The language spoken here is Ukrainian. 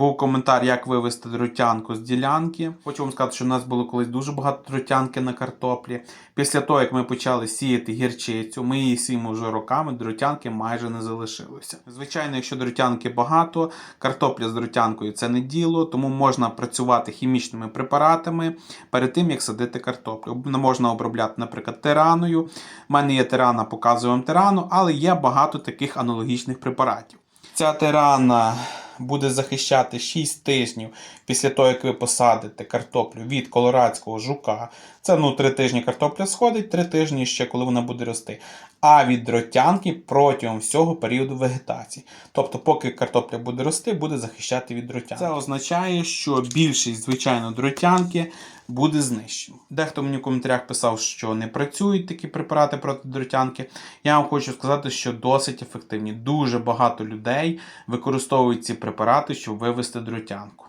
Був коментар, як вивести дротянку з ділянки. Хочу вам сказати, що в нас було колись дуже багато дротянки на картоплі. Після того, як ми почали сіяти гірчицю, ми її сіємо вже роками, дротянки майже не залишилося. Звичайно, якщо дротянки багато, картопля з дротянкою це не діло, тому можна працювати хімічними препаратами перед тим, як садити картоплю. Можна обробляти, наприклад, тираною. У мене є тирана, показую вам тирану, але є багато таких аналогічних препаратів. Ця тирана буде захищати 6 тижнів після того, як ви посадите картоплю від колорадського жука. Це ну 3 тижні картопля сходить, 3 тижні ще коли вона буде рости. А від дротянки протягом всього періоду вегетації. Тобто, поки картопля буде рости, буде захищати від дротянки. Це означає, що більшість, звичайно, дротянки буде знищено. Дехто мені в коментарях писав, що не працюють такі препарати проти дротянки. Я вам хочу сказати, що досить ефективні. Дуже багато людей використовують ці препарати, щоб вивести дротянку.